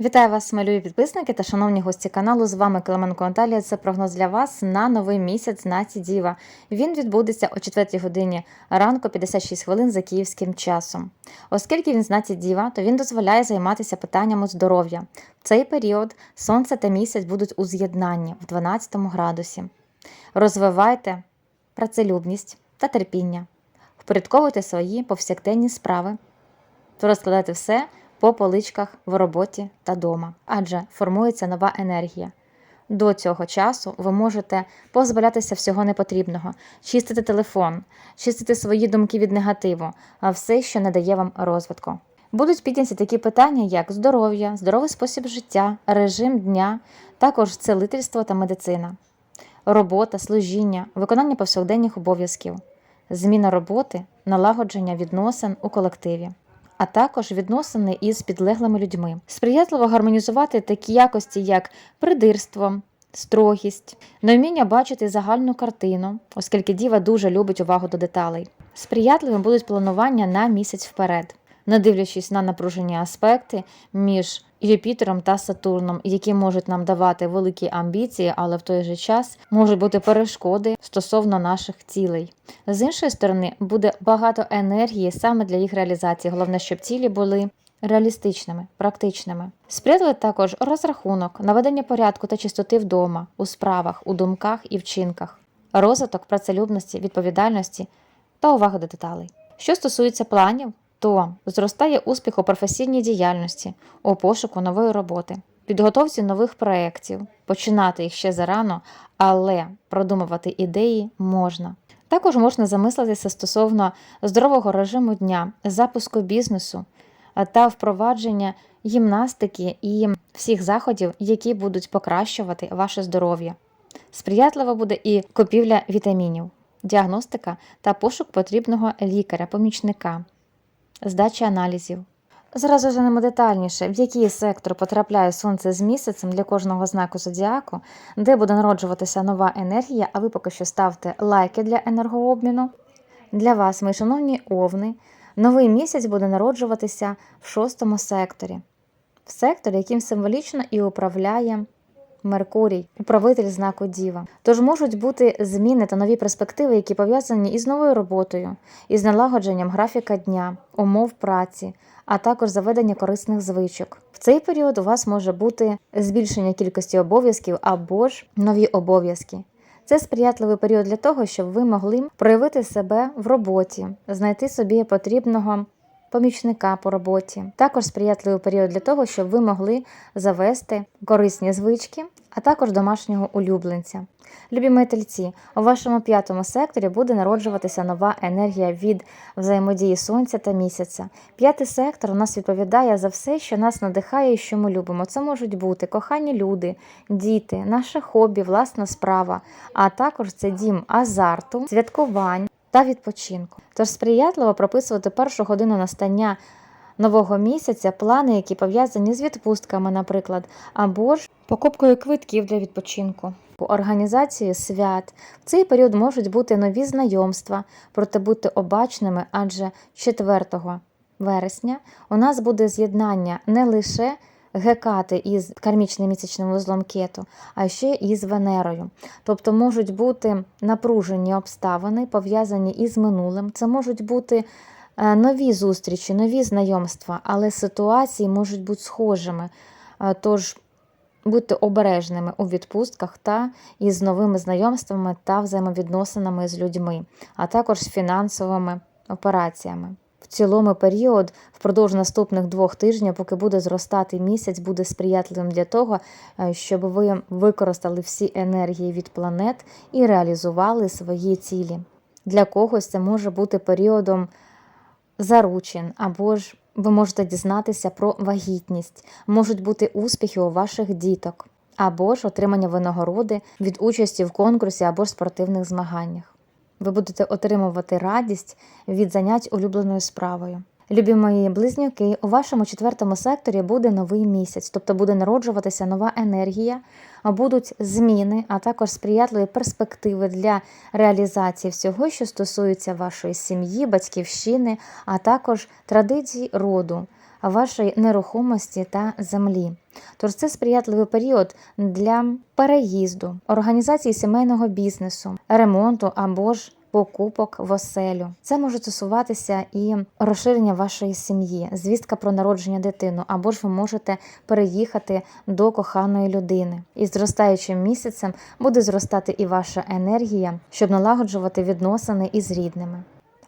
Вітаю вас, малюї підписники та шановні гості каналу. З вами Клименко Наталія. Це прогноз для вас на новий місяць знаці Діва. Він відбудеться о 4 годині ранку, 56 хвилин за київським часом. Оскільки він знаці Діва, то він дозволяє займатися питаннями здоров'я. В цей період сонце та місяць будуть у з'єднанні в 12 градусі. Розвивайте працелюбність та терпіння, впорядковуйте свої повсякденні справи, розкладайте все по поличках в роботі та дома, адже формується нова енергія. До цього часу ви можете позбавлятися всього непотрібного, чистити телефон, чистити свої думки від негативу, а все, що не дає вам розвитку. Будуть підняті такі питання, як здоров'я, здоровий спосіб життя, режим дня, також целительство та медицина, робота, служіння, виконання повсякденних обов'язків, зміна роботи, налагодження відносин у колективі а також відносини із підлеглими людьми. Сприятливо гармонізувати такі якості, як придирство, строгість, невміння бачити загальну картину, оскільки діва дуже любить увагу до деталей. Сприятливим будуть планування на місяць вперед, не дивлячись на напружені аспекти між Юпітером та Сатурном, які можуть нам давати великі амбіції, але в той же час можуть бути перешкоди стосовно наших цілей. З іншої сторони, буде багато енергії саме для їх реалізації. Головне, щоб цілі були реалістичними, практичними. Сприятливий також розрахунок, наведення порядку та чистоти вдома, у справах, у думках і вчинках, розвиток працелюбності, відповідальності та уваги до деталей. Що стосується планів, то зростає успіх у професійній діяльності, у пошуку нової роботи, підготовці нових проєктів, починати їх ще зарано, але продумувати ідеї можна. Також можна замислитися стосовно здорового режиму дня, запуску бізнесу та впровадження гімнастики і всіх заходів, які будуть покращувати ваше здоров'я. Сприятливо буде і купівля вітамінів, діагностика та пошук потрібного лікаря-помічника здача аналізів. Зразу розглянемо детальніше, в який сектор потрапляє сонце з місяцем для кожного знаку зодіаку, де буде народжуватися нова енергія, а ви поки що ставте лайки для енергообміну. Для вас, мої шановні овни, новий місяць буде народжуватися в шостому секторі, в секторі, яким символічно і управляє Меркурій, управитель знаку Діва. Тож можуть бути зміни та нові перспективи, які пов'язані із новою роботою, із налагодженням графіка дня, умов праці, а також заведення корисних звичок. В цей період у вас може бути збільшення кількості обов'язків або ж нові обов'язки. Це сприятливий період для того, щоб ви могли проявити себе в роботі, знайти собі потрібного помічника по роботі. Також сприятливий період для того, щоб ви могли завести корисні звички, а також домашнього улюбленця. Любі мої тельці, у вашому п'ятому секторі буде народжуватися нова енергія від взаємодії сонця та місяця. П'ятий сектор у нас відповідає за все, що нас надихає і що ми любимо. Це можуть бути кохані люди, діти, наше хобі, власна справа, а також це дім азарту, святкувань та відпочинку. Тож сприятливо прописувати першу годину настання нового місяця плани, які пов'язані з відпустками, наприклад, або ж покупкою квитків для відпочинку. Організації свят в цей період можуть бути нові знайомства, проте будьте обачними, адже 4 вересня у нас буде з'єднання не лише гекати із кармічним місячним вузлом кету, а ще і з Венерою. Тобто можуть бути напружені обставини, пов'язані із минулим. Це можуть бути е, нові зустрічі, нові знайомства, але ситуації можуть бути схожими. Е, тож будьте обережними у відпустках та із новими знайомствами та взаємовідносинами з людьми, а також з фінансовими операціями. В цілому період впродовж наступних двох тижнів, поки буде зростати місяць, буде сприятливим для того, е, щоб ви використали всі енергії від планет і реалізували свої цілі. Для когось це може бути періодом заручин, або ж ви можете дізнатися про вагітність, можуть бути успіхи у ваших діток, або ж отримання винагороди від участі в конкурсі або спортивних змаганнях. Ви будете отримувати радість від занять улюбленою справою. Любі мої близнюки, у вашому четвертому секторі буде новий місяць, тобто буде народжуватися нова енергія, будуть зміни, а також сприятливі перспективи для реалізації всього, що стосується вашої сім'ї, батьківщини, а також традицій роду, вашої нерухомості та землі. Тож це сприятливий період для переїзду, організації сімейного бізнесу, ремонту або ж покупок в оселю. Це може стосуватися і розширення вашої сім'ї, звістка про народження дитину, або ж ви можете переїхати до коханої людини. І зростаючим місяцем буде зростати і ваша енергія, щоб налагоджувати відносини із рідними.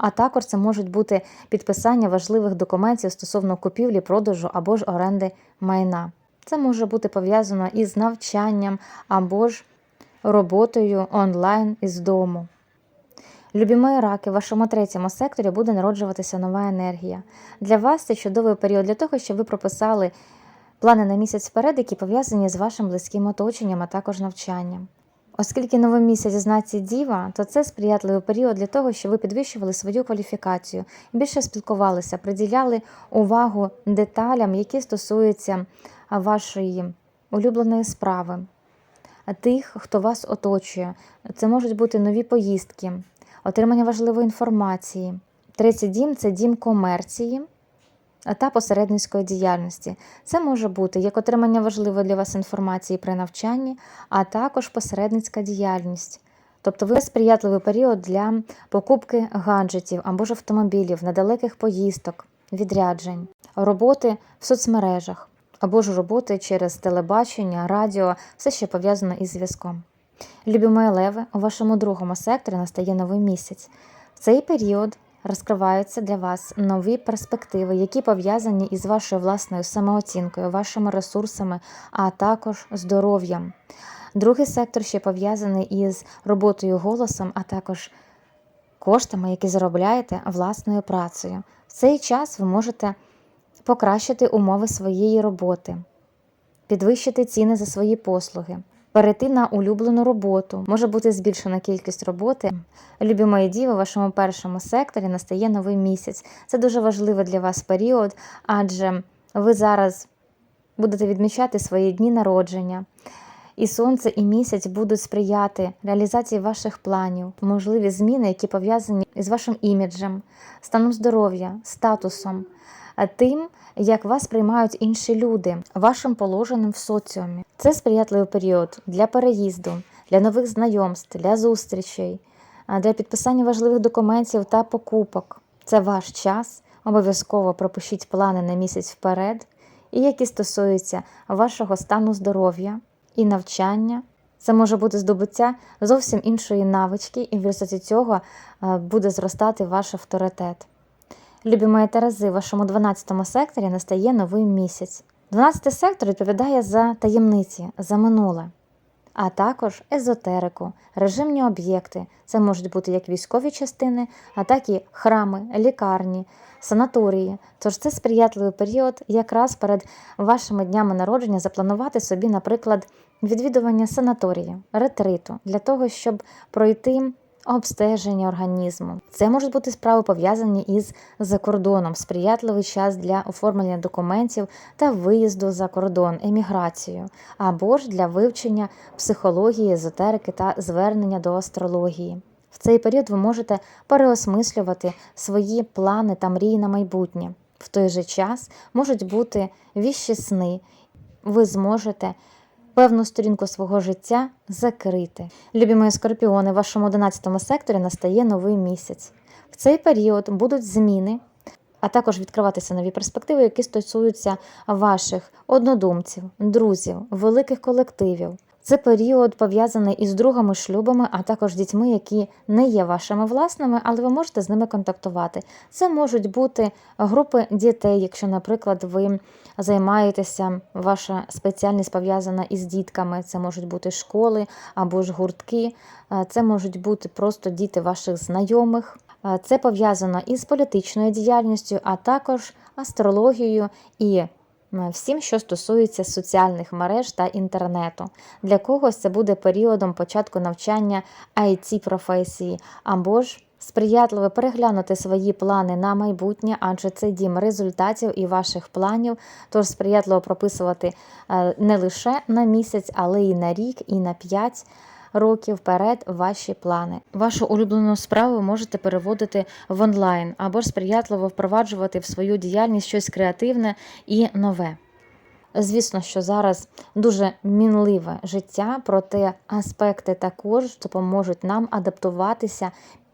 А також це можуть бути підписання важливих документів стосовно купівлі, продажу або ж оренди майна. Це може бути пов'язано із навчанням або ж роботою онлайн із дому. Любі раки, в вашому третьому секторі буде народжуватися нова енергія. Для вас це чудовий період для того, щоб ви прописали плани на місяць вперед, які пов'язані з вашим близьким оточенням, а також навчанням. Оскільки новий місяць знаці Діва, то це сприятливий період для того, щоб ви підвищували свою кваліфікацію, більше спілкувалися, приділяли увагу деталям, які стосуються вашої улюбленої справи, тих, хто вас оточує. Це можуть бути нові поїздки, отримання важливої інформації. Третій дім це дім комерції та посередницької діяльності. Це може бути як отримання важливої для вас інформації при навчанні, а також посередницька діяльність. Тобто ви сприятливий період для покупки гаджетів або ж автомобілів, недалеких поїздок, відряджень, роботи в соцмережах або ж роботи через телебачення, радіо, все ще пов'язано із зв'язком. Любі мої леви, у вашому другому секторі настає новий місяць. В цей період розкриваються для вас нові перспективи, які пов'язані із вашою власною самооцінкою, вашими ресурсами, а також здоров'ям. Другий сектор ще пов'язаний із роботою голосом, а також коштами, які заробляєте власною працею. В цей час ви можете покращити умови своєї роботи, підвищити ціни за свої послуги. Перейти на улюблену роботу, може бути збільшена кількість роботи. Любі мої діви, у вашому першому секторі настає новий місяць. Це дуже важливий для вас період, адже ви зараз будете відмічати свої дні народження. І сонце, і місяць будуть сприяти реалізації ваших планів, можливі зміни, які пов'язані з вашим іміджем, станом здоров'я, статусом, тим, як вас приймають інші люди, вашим положенням в соціумі. Це сприятливий період для переїзду, для нових знайомств, для зустрічей, для підписання важливих документів та покупок. Це ваш час. Обов'язково пропишіть плани на місяць вперед, і які стосуються вашого стану здоров'я і навчання. Це може бути здобуття зовсім іншої навички, і в результаті цього буде зростати ваш авторитет. Любі мої Терези, в вашому 12 секторі настає новий місяць. 12 сектор відповідає за таємниці, за минуле, а також езотерику, режимні об'єкти. Це можуть бути як військові частини, а так і храми, лікарні, санаторії. Тож це сприятливий період, якраз перед вашими днями народження запланувати собі, наприклад, відвідування санаторії, ретриту для того, щоб пройти обстеження організму. Це можуть бути справи пов'язані із закордоном, сприятливий час для оформлення документів та виїзду за кордон, еміграцію, або ж для вивчення психології, езотерики та звернення до астрології. В цей період ви можете переосмислювати свої плани та мрії на майбутнє. В той же час можуть бути віщі сни, ви зможете певну сторінку свого життя закрити. Любі мої скорпіони, в вашому 11 секторі настає новий місяць. В цей період будуть зміни, а також відкриватися нові перспективи, які стосуються ваших однодумців, друзів, великих колективів. Це період пов'язаний із другими шлюбами, а також дітьми, які не є вашими власними, але ви можете з ними контактувати. Це можуть бути групи дітей, якщо, наприклад, ви займаєтеся, ваша спеціальність пов'язана із дітками. Це можуть бути школи або ж гуртки, це можуть бути просто діти ваших знайомих. Це пов'язано із політичною діяльністю, а також астрологією і всім, що стосується соціальних мереж та інтернету. Для когось це буде періодом початку навчання it професії або ж сприятливо переглянути свої плани на майбутнє, адже це дім результатів і ваших планів, тож сприятливо прописувати не лише на місяць, але і на рік, і на п'ять. Роки вперед ваші плани. Вашу улюблену справу можете переводити в онлайн або ж сприятливо впроваджувати в свою діяльність щось креативне і нове. Звісно, що зараз дуже мінливе життя, проте аспекти також допоможуть нам адаптуватися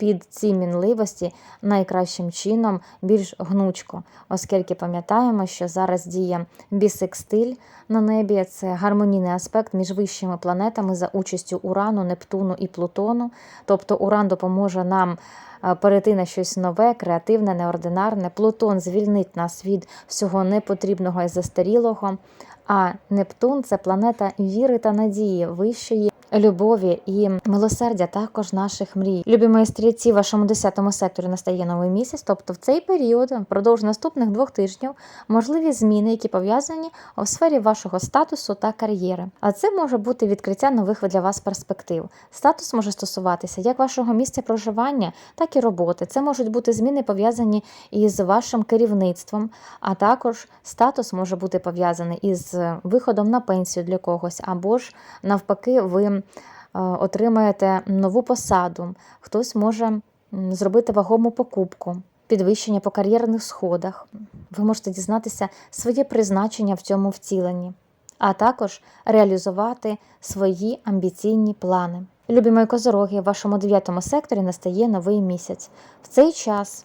під ці мінливості найкращим чином, більш гнучко, оскільки пам'ятаємо, що зараз діє бісекстиль на небі, це гармонійний аспект між вищими планетами за участю Урану, Нептуну і Плутону. Тобто Уран допоможе нам е, перейти на щось нове, креативне, неординарне. Плутон звільнить нас від всього непотрібного і застарілого. А Нептун це планета віри та надії, вищої любові і милосердя також наших мрій. Любі мої стрільці, в вашому 10-му секторі настає новий місяць, тобто в цей період, впродовж наступних двох тижнів, можливі зміни, які пов'язані у сфері вашого статусу та кар'єри. А це може бути відкриття нових для вас перспектив. Статус може стосуватися як вашого місця проживання, так і роботи. Це можуть бути зміни пов'язані із вашим керівництвом, а також статус може бути пов'язаний із виходом на пенсію для когось, або ж навпаки, ви е, отримаєте нову посаду. Хтось може зробити вагому покупку, підвищення по кар'єрних сходах. Ви можете дізнатися своє призначення в цьому втіленні, а також реалізувати свої амбіційні плани. Любі мої козороги, в вашому дев'ятому секторі настає новий місяць. В цей час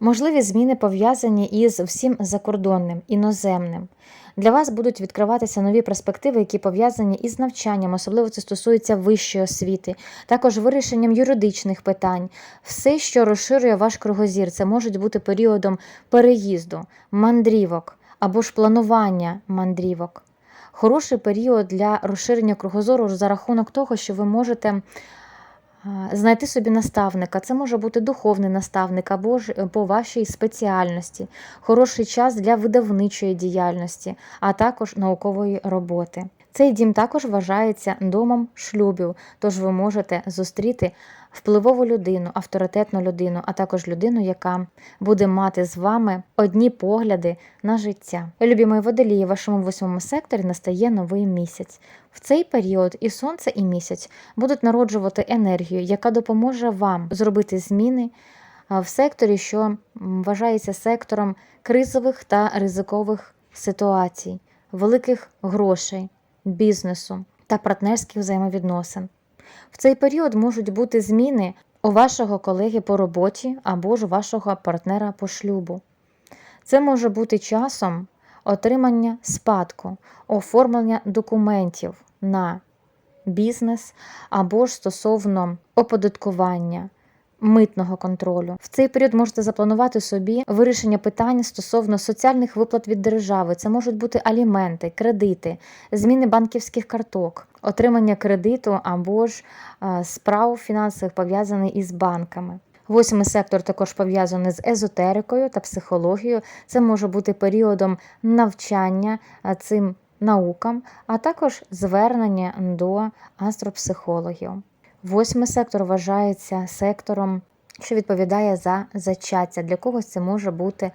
можливі зміни пов'язані із всім закордонним, іноземним. Для вас будуть відкриватися нові перспективи, які пов'язані із навчанням, особливо це стосується вищої освіти, також вирішенням юридичних питань. Все, що розширює ваш кругозір, це можуть бути періодом переїзду, мандрівок або ж планування мандрівок. Хороший період для розширення кругозору за рахунок того, що ви можете знайти собі наставника. Це може бути духовний наставник або ж е, по вашій спеціальності, хороший час для видавничої діяльності, а також наукової роботи. Цей дім також вважається домом шлюбів, тож ви можете зустріти впливову людину, авторитетну людину, а також людину, яка буде мати з вами одні погляди на життя. Любі мої водолії, в вашому восьмому секторі настає новий місяць. В цей період і сонце, і місяць будуть народжувати енергію, яка допоможе вам зробити зміни в секторі, що вважається сектором кризових та ризикових ситуацій, великих грошей, бізнесу та партнерських взаємовідносин. В цей період можуть бути зміни у вашого колеги по роботі або ж вашого партнера по шлюбу. Це може бути часом отримання спадку, оформлення документів на бізнес або ж стосовно оподаткування. Митного контролю в цей період можете запланувати собі вирішення питань стосовно соціальних виплат від держави. Це можуть бути аліменти, кредити, зміни банківських карток, отримання кредиту або ж е, справ фінансових пов'язаних із банками. Восьмий сектор також пов'язаний з езотерикою та психологією. Це може бути періодом навчання е, цим наукам, а також звернення до астропсихологів. Восьмий сектор вважається сектором, що відповідає за зачаття. Для когось це може бути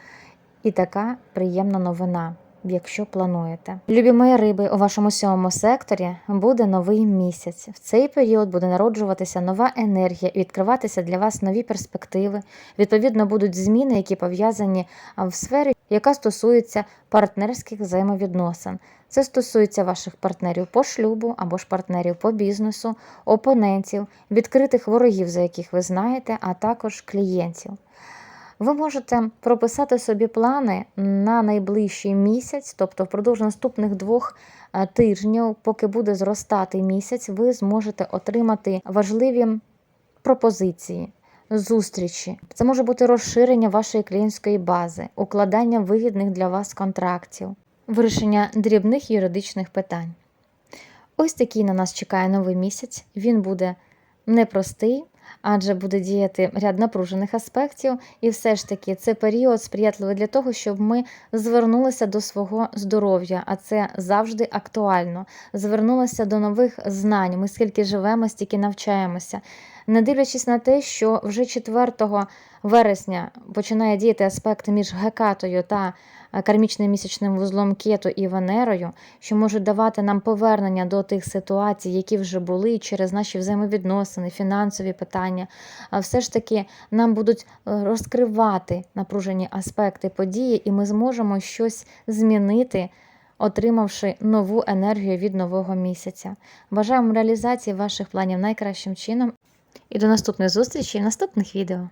і така приємна новина, якщо плануєте. Любі мої риби, у вашому сьомому секторі буде новий місяць. В цей період буде народжуватися нова енергія, відкриватися для вас нові перспективи. Відповідно, будуть зміни, які пов'язані в сфері, яка стосується партнерських взаємовідносин. Це стосується ваших партнерів по шлюбу або ж партнерів по бізнесу, опонентів, відкритих ворогів, за яких ви знаєте, а також клієнтів. Ви можете прописати собі плани на найближчий місяць, тобто впродовж наступних двох е, тижнів, поки буде зростати місяць, ви зможете отримати важливі пропозиції. Зустрічі, це може бути розширення вашої клієнтської бази, укладання вигідних для вас контрактів, вирішення дрібних юридичних питань. Ось такий на нас чекає новий місяць. Він буде непростий, адже буде діяти ряд напружених аспектів, і все ж таки це період сприятливий для того, щоб ми звернулися до свого здоров'я, а це завжди актуально. Звернулися до нових знань. Ми скільки живемо, стільки навчаємося. Не дивлячись на те, що вже 4 вересня починає діяти аспект між Гекатою та е, кармічним місячним вузлом Кету і Венерою, що можуть давати нам повернення до тих ситуацій, які вже були через наші взаємовідносини, фінансові питання. Все ж таки нам будуть е, розкривати напружені аспекти події, і ми зможемо щось змінити. Отримавши нову енергію від нового місяця. Бажаємо реалізації ваших планів найкращим чином і до наступних зустрічей в наступних відео.